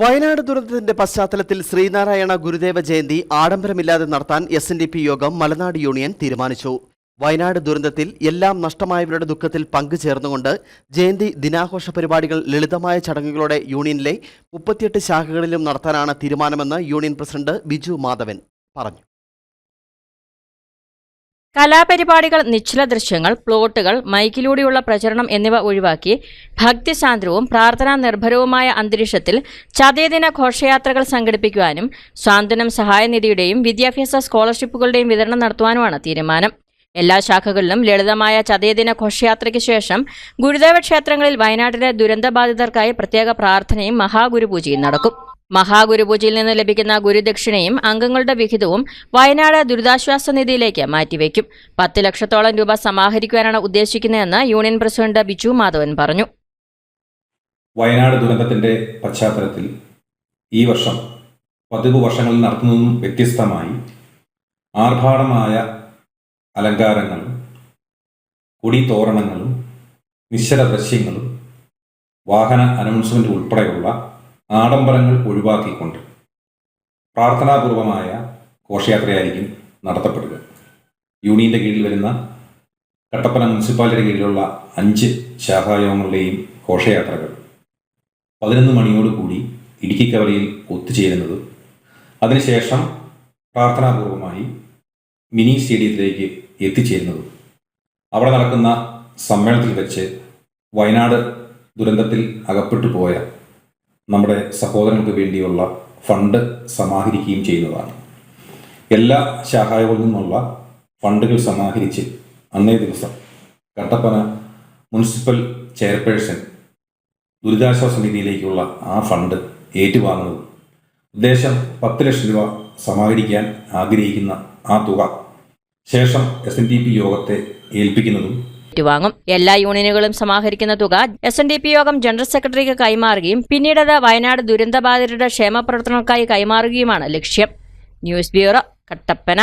വയനാട് ദുരന്തത്തിന്റെ പശ്ചാത്തലത്തിൽ ശ്രീനാരായണ ഗുരുദേവ ജയന്തി ആഡംബരമില്ലാതെ നടത്താൻ എസ് എൻ ഡി പി യോഗം മലനാട് യൂണിയൻ തീരുമാനിച്ചു. വയനാട് ദുരന്തത്തിൽ എല്ലാം നഷ്ടമായവരുടെ ദുഃഖത്തിൽ പങ്കുചേർന്നുകൊണ്ട് ജയന്തി ദിനാഘോഷ പരിപാടികൾ ലളിതമായ ചടങ്ങുകളോടെ യൂണിയനിലെ മുപ്പത്തിയെട്ട് ശാഖകളിലും നടത്താനാണ് തീരുമാനമെന്ന് യൂണിയൻ പ്രസിഡന്റ് ബിജു മാധവൻ പറഞ്ഞു. കലാപരിപാടികൾ നിശ്ചല ദൃശ്യങ്ങൾ പ്ലോട്ടുകൾ മൈക്കിലൂടെയുള്ള പ്രചരണം എന്നിവ ഒഴിവാക്കി ഭക്തിസാന്ദ്രവും പ്രാർത്ഥനാ നിർഭരവുമായ അന്തരീക്ഷത്തിൽ ചതയദിന ഘോഷയാത്രകൾ സംഘടിപ്പിക്കുവാനും സ്വാന്തനം സഹായനിധിയുടെയും വിദ്യാഭ്യാസ സ്കോളർഷിപ്പുകളുടെയും വിതരണം നടത്തുവാനുമാണ് തീരുമാനം. എല്ലാ ശാഖകളിലും ലളിതമായ ചതയദിന ഘോഷയാത്രയ്ക്ക് ശേഷം ഗുരുദേവ ക്ഷേത്രങ്ങളിൽ വയനാട്ടിലെ ദുരന്തബാധിതർക്കായി പ്രത്യേക പ്രാർത്ഥനയും മഹാഗുരുപൂജയും നടക്കും. മഹാഗുരുപൂജയിൽ നിന്ന് ലഭിക്കുന്ന ഗുരുദക്ഷിണയും അംഗങ്ങളുടെ വിഹിതവും വയനാട് ദുരിതാശ്വാസ നിധിയിലേക്ക് മാറ്റിവെക്കും. പത്ത് ലക്ഷത്തോളം രൂപ സമാഹരിക്കുവാനാണ് ഉദ്ദേശിക്കുന്നതെന്ന് യൂണിയൻ പ്രസിഡന്റ് ബിജു മാധവൻ പറഞ്ഞു. വയനാട് ദുരന്തത്തിന്റെ പശ്ചാത്തലത്തിൽ ഈ വർഷം പതിവ് വർഷങ്ങളിൽ നടത്തുന്നതും വ്യത്യസ്തമായി ആർഭാടമായ അലങ്കാരങ്ങളും കുടിതോരണങ്ങളും നിശ്ചല ദൃശ്യങ്ങളും വാഹന അനൗൺസ്മെന്റ് ഉൾപ്പെടെയുള്ള ആഡംബരങ്ങൾ ഒഴിവാക്കിക്കൊണ്ട് പ്രാർത്ഥനാപൂർവമായ ഘോഷയാത്രയായിരിക്കും നടത്തപ്പെടുക. യൂണിയന്റെ കീഴിൽ വരുന്ന കട്ടപ്പന മുനിസിപ്പാലിറ്റിയുടെ കീഴിലുള്ള അഞ്ച് ശാഖായോഗങ്ങളുടെയും ഘോഷയാത്രകൾ പതിനൊന്ന് മണിയോടുകൂടി ഇടുക്കി കവലയിൽ ഒത്തുചേരുന്നത്. അതിനുശേഷം പ്രാർത്ഥനാപൂർവമായി മിനി സ്റ്റേഡിയത്തിലേക്ക് എത്തിച്ചേരുന്നത്. അവിടെ നടക്കുന്ന സമ്മേളനത്തിൽ വെച്ച് വയനാട് ദുരന്തത്തിൽ അകപ്പെട്ടു പോയ നമ്മുടെ സഹോദരങ്ങൾക്ക് വേണ്ടിയുള്ള ഫണ്ട് സമാഹരിക്കുകയും ചെയ്യുന്നതാണ്. എല്ലാ ശാഖകളിൽ നിന്നുള്ള ഫണ്ടുകൾ സമാഹരിച്ച് അന്നേ ദിവസം കട്ടപ്പന മുനിസിപ്പൽ ചെയർപേഴ്സൺ ദുരിതാശ്വാസ നിധിയിലേക്കുള്ള ആ ഫണ്ട് ഏറ്റുവാങ്ങുന്നത്. ഉദ്ദേശം പത്ത് ലക്ഷം രൂപ സമാഹരിക്കാൻ ആഗ്രഹിക്കുന്ന ആ തുക ശേഷം എസ് എൻ ഡി പി യോഗത്തെ ഏൽപ്പിക്കുന്നതും ഏറ്റുവാങ്ങും. എല്ലാ യൂണിയനുകളും സമാഹരിക്കുന്ന തുക എസ് എൻ ഡി പി യോഗം ജനറൽ സെക്രട്ടറിക്ക് കൈമാറുകയും പിന്നീട് അത് വയനാട് ദുരന്തബാധിതരുടെ ക്ഷേമ പ്രവർത്തനങ്ങൾക്കായി കൈമാറുകയുമാണ് ലക്ഷ്യം. News bureau Kattappana.